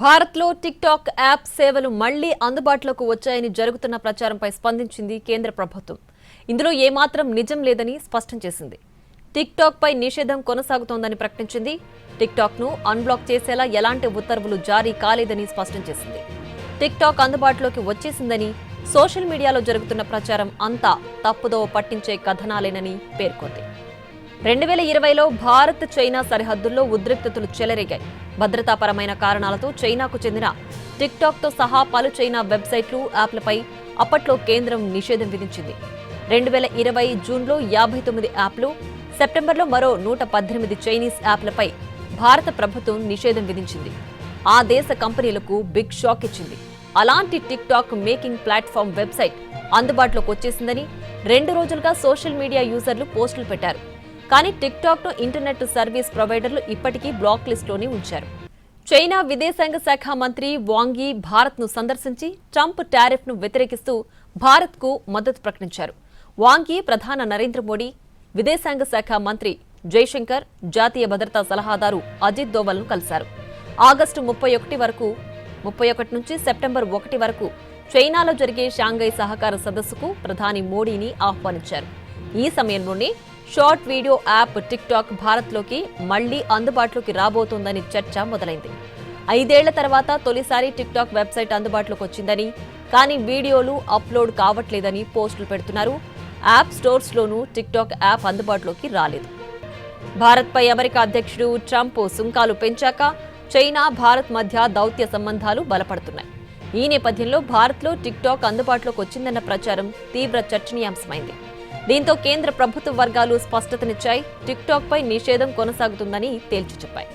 భారత్లో tick talk app సేవలు మళ్ళీ అందుబాటులోకి వచ్చాయని జరుగుతున్న ప్రచారంపై స్పందించింది కేంద్ర ప్రభుత్వం. ఇందులో ఏమాత్రం నిజం లేదని స్పష్టం చేసింది. టిక్ పై నిషేధం కొనసాగుతోందని ప్రకటించింది. టిక్ అన్బ్లాక్ చేసేలా ఎలాంటి ఉత్తర్వులు జారీ కాలేదని స్పష్టం చేసింది. టిక్ టాక్ అందుబాటులోకి వచ్చేసిందని సోషల్ మీడియాలో జరుగుతున్న ప్రచారం అంతా తప్పుదోవ పట్టించే కథనాలేనని పేర్కొంది. రెండు వేల ఇరవైలో భారత్ చైనా సరిహద్దుల్లో ఉద్రిక్తతలు చెలరేగాయి. భద్రతాపరమైన కారణాలతో చైనాకు చెందిన టిక్టాక్తో సహా పలు చైనా వెబ్సైట్లు యాప్లపై అప్పట్లో కేంద్రం నిషేధం విధించింది. రెండు వేల ఇరవై జూన్లో యాభై తొమ్మిది యాప్లు సెప్టెంబర్లో మరో నూట పద్దెనిమిది చైనీస్ యాప్లపై భారత ప్రభుత్వం నిషేధం విధించింది. ఆ దేశ కంపెనీలకు బిగ్ షాక్ ఇచ్చింది. అలాంటి tick talk making platform website అందుబాటులోకి వచ్చేసిందని రెండు రోజులుగా సోషల్ మీడియా యూజర్లు పోస్టులు పెట్టారు. కానీ టిక్ టాక్ను ఇంటర్నెట్ సర్వీస్ ప్రొవైడర్లు ఇప్పటికీ బ్లాక్ లిస్టులోనే ఉంచారు. చైనా విదేశాంగ శాఖ మంత్రి వాంగి భారత్ను సందర్శించి ట్రంప్ టారిఫ్ను వ్యతిరేకిస్తూ భారత్కు మద్దతు ప్రకటించారు. వాంగి ప్రధాన నరేంద్ర మోడీ విదేశాంగ శాఖ మంత్రి జైశంకర్ జాతీయ భద్రతా సలహాదారు అజిత్ దోవల్ను కలిశారు. ఆగస్టు ముప్పై ఒకటి వరకు ముప్పై ఒకటి నుంచి సెప్టెంబర్ ఒకటి వరకు చైనాలో జరిగే షాంఘై సహకార సదస్సుకు ప్రధాని మోడీని ఆహ్వానించారు. ఈ సమయంలోనే short video app tick talk భారత్లోకి మళ్ళీ అందుబాటులోకి రాబోతోందని చర్చ మొదలైంది. ఐదేళ్ళ తర్వాత తొలిసారి టిక్ టాక్ వెబ్సైట్ అందుబాటులోకి వచ్చిందని కానీ వీడియోలు అప్లోడ్ కావట్లేదని పోస్టులు పెడుతున్నారు. యాప్ స్టోర్స్లోనూ టిక్ టాక్ యాప్ అందుబాటులోకి రాలేదు. భారత్పై అమెరికా అధ్యక్షుడు ట్రంప్ సుంకాలు పెంచాక చైనా భారత్ మధ్య దౌత్య సంబంధాలు బలపడుతున్నాయి. ఈ నేపథ్యంలో భారత్లో టిక్ టాక్ అందుబాటులోకి వచ్చిందన్న ప్రచారం తీవ్ర చర్చనీయాంశమైంది. దీంతో కేంద్ర ప్రభుత్వ వర్గాలు స్పష్టతనిచ్చాయి. టిక్టాక్ పై నిషేధం కొనసాగుతుందని తేల్చి చెప్పాయి.